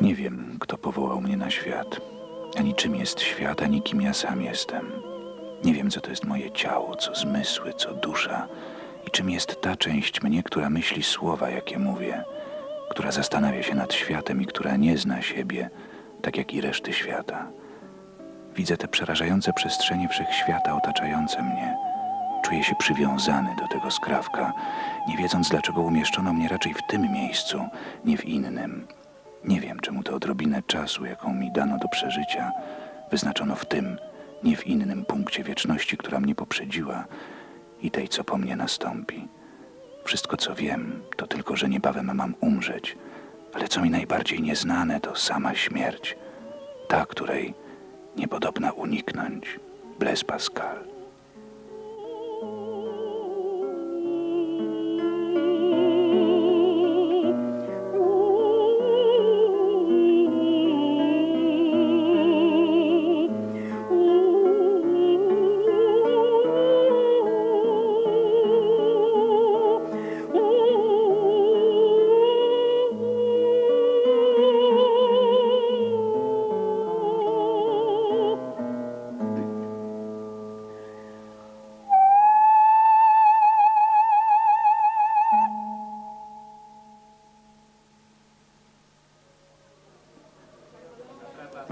Nie wiem, kto powołał mnie na świat. Ani czym jest świat, ani kim ja sam jestem. Nie wiem, co to jest moje ciało, co zmysły, co dusza i czym jest ta część mnie, która myśli słowa, jakie mówię, która zastanawia się nad światem i która nie zna siebie, tak jak i reszty świata. Widzę te przerażające przestrzenie wszechświata otaczające mnie. Czuję się przywiązany do tego skrawka, nie wiedząc, dlaczego umieszczono mnie raczej w tym miejscu, nie w innym. Nie wiem, czemu tę odrobinę czasu, jaką mi dano do przeżycia, wyznaczono w tym, nie w innym punkcie wieczności, która mnie poprzedziła i tej, co po mnie nastąpi. Wszystko, co wiem, to tylko, że niebawem mam umrzeć, ale co mi najbardziej nieznane, to sama śmierć, ta, której niepodobna uniknąć. Blaise Pascal.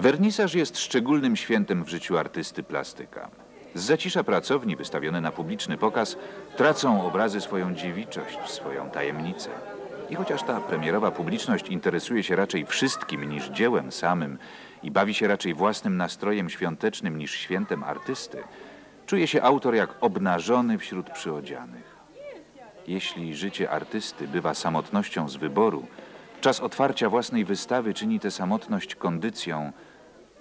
Wernisaż jest szczególnym świętem w życiu artysty plastyka. Z zacisza pracowni wystawione na publiczny pokaz tracą obrazy swoją dziewiczość, swoją tajemnicę. I chociaż ta premierowa publiczność interesuje się raczej wszystkim niż dziełem samym i bawi się raczej własnym nastrojem świątecznym niż świętem artysty, czuje się autor jak obnażony wśród przyodzianych. Jeśli życie artysty bywa samotnością z wyboru, czas otwarcia własnej wystawy czyni tę samotność kondycją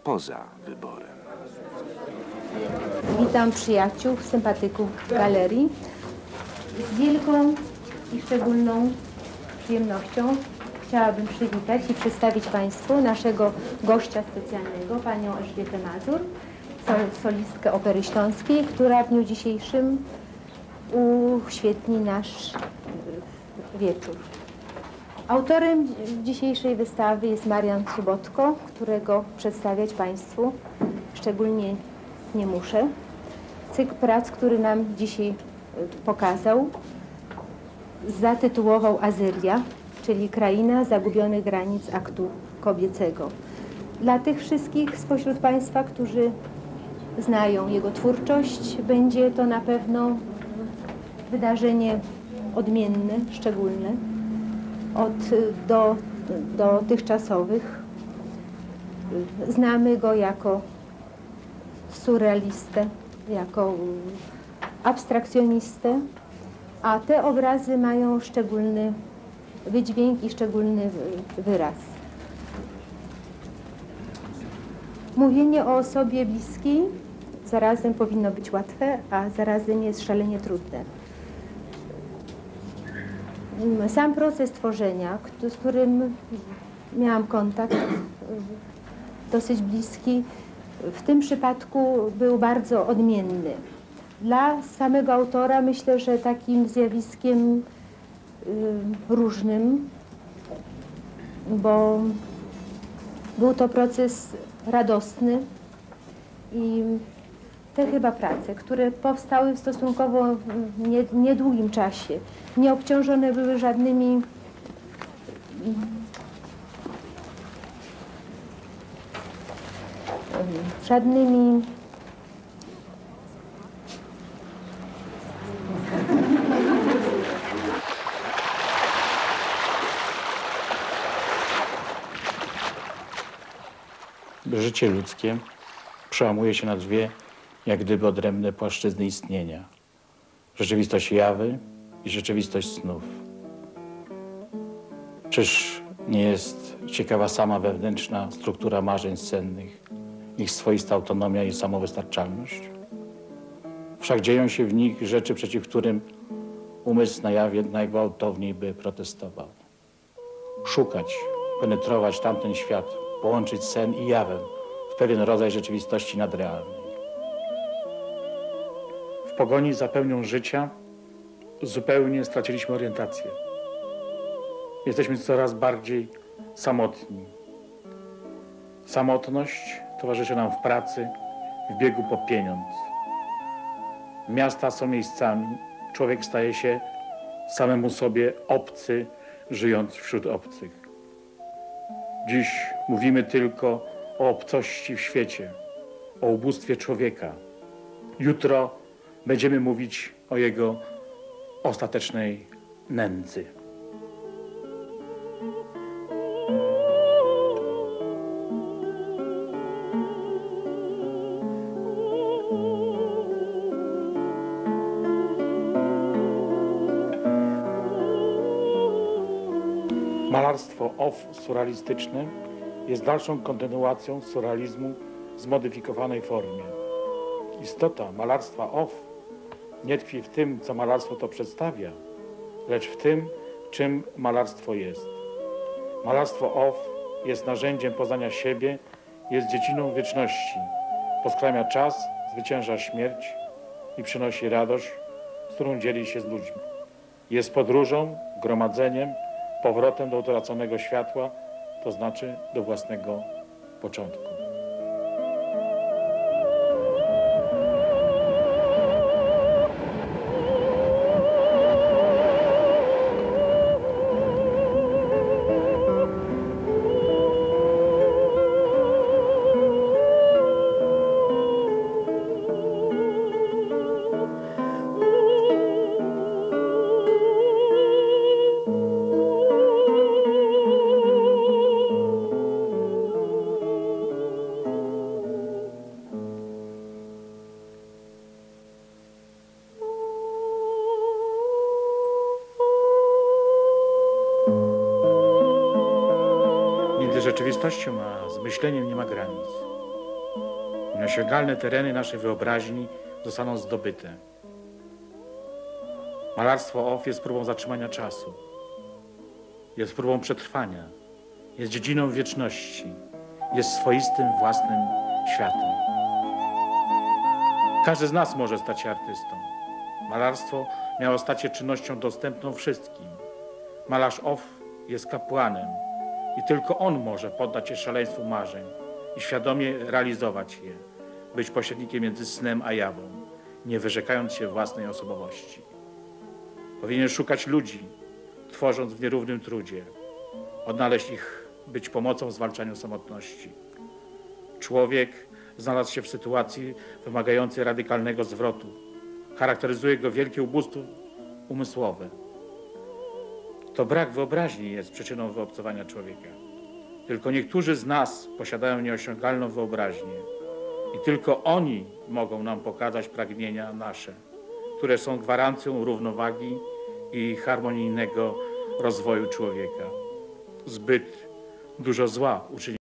poza wyborem. Witam przyjaciół, sympatyków galerii. Z wielką i szczególną przyjemnością chciałabym przywitać i przedstawić Państwu naszego gościa specjalnego, panią Elżbietę Mazur, sol- solistkę Opery Śląskiej, która w dniu dzisiejszym uświetni nasz wieczór. Autorem dzi- dzisiejszej wystawy jest Marian Subotko, którego przedstawiać Państwu szczególnie nie muszę. Cykl prac, który nam dzisiaj y, pokazał, zatytułował Azyria, czyli Kraina Zagubionych Granic Aktu Kobiecego. Dla tych wszystkich spośród Państwa, którzy znają jego twórczość, będzie to na pewno wydarzenie odmienne, szczególne od do, dotychczasowych. Znamy go jako surrealistę, jako abstrakcjonistę, a te obrazy mają szczególny wydźwięk i szczególny wy- wyraz. Mówienie o osobie bliskiej zarazem powinno być łatwe, a zarazem jest szalenie trudne. Sam proces tworzenia, z którym miałam kontakt dosyć bliski, w tym przypadku był bardzo odmienny. Dla samego autora myślę, że takim zjawiskiem y, różnym, bo był to proces radosny i te chyba prace, które powstały w stosunkowo nie, niedługim czasie, nie obciążone były żadnymi żadnymi Życie ludzkie przełamuje się na dwie, jak gdyby odrębne płaszczyzny istnienia. Rzeczywistość jawy i rzeczywistość snów. Czyż nie jest ciekawa sama wewnętrzna struktura marzeń sennych, ich swoista autonomia i samowystarczalność? Wszak dzieją się w nich rzeczy, przeciw którym umysł na jawie najgwałtowniej by protestował. Szukać, penetrować tamten świat, połączyć sen i jawę w pewien rodzaj rzeczywistości nadrealnej. Pogoni za pełnią życia zupełnie straciliśmy orientację. Jesteśmy coraz bardziej samotni. Samotność towarzyszy nam w pracy, w biegu po pieniądz. Miasta są miejscami, człowiek staje się samemu sobie obcy, żyjąc wśród obcych. Dziś mówimy tylko o obcości w świecie, o ubóstwie człowieka. Jutro będziemy mówić o jego ostatecznej nędzy. Malarstwo off surrealistyczne jest dalszą kontynuacją surrealizmu w zmodyfikowanej formie. Istota malarstwa off nie tkwi w tym, co malarstwo to przedstawia, lecz w tym, czym malarstwo jest. Malarstwo off jest narzędziem poznania siebie, jest dziedziną wieczności, poskramia czas, zwycięża śmierć i przynosi radość, z którą dzieli się z ludźmi. Jest podróżą, gromadzeniem, powrotem do utraconego światła, to znaczy do własnego początku. Rzeczywistością a zmyśleniem nie ma granic. Nieosiągalne tereny naszej wyobraźni zostaną zdobyte. Malarstwo off jest próbą zatrzymania czasu. Jest próbą przetrwania. Jest dziedziną wieczności. Jest swoistym własnym światem. Każdy z nas może stać się artystą. Malarstwo miało stać się czynnością dostępną wszystkim. Malarz off jest kapłanem i tylko on może poddać się szaleństwu marzeń i świadomie realizować je, być pośrednikiem między snem a jawą, nie wyrzekając się własnej osobowości. Powinien szukać ludzi, tworząc w nierównym trudzie, odnaleźć ich, być pomocą w zwalczaniu samotności. Człowiek znalazł się w sytuacji wymagającej radykalnego zwrotu. Charakteryzuje go wielkie ubóstwo umysłowe. To brak wyobraźni jest przyczyną wyobcowania człowieka. Tylko niektórzy z nas posiadają nieosiągalną wyobraźnię i tylko oni mogą nam pokazać pragnienia nasze, które są gwarancją równowagi i harmonijnego rozwoju człowieka. Zbyt dużo zła uczyni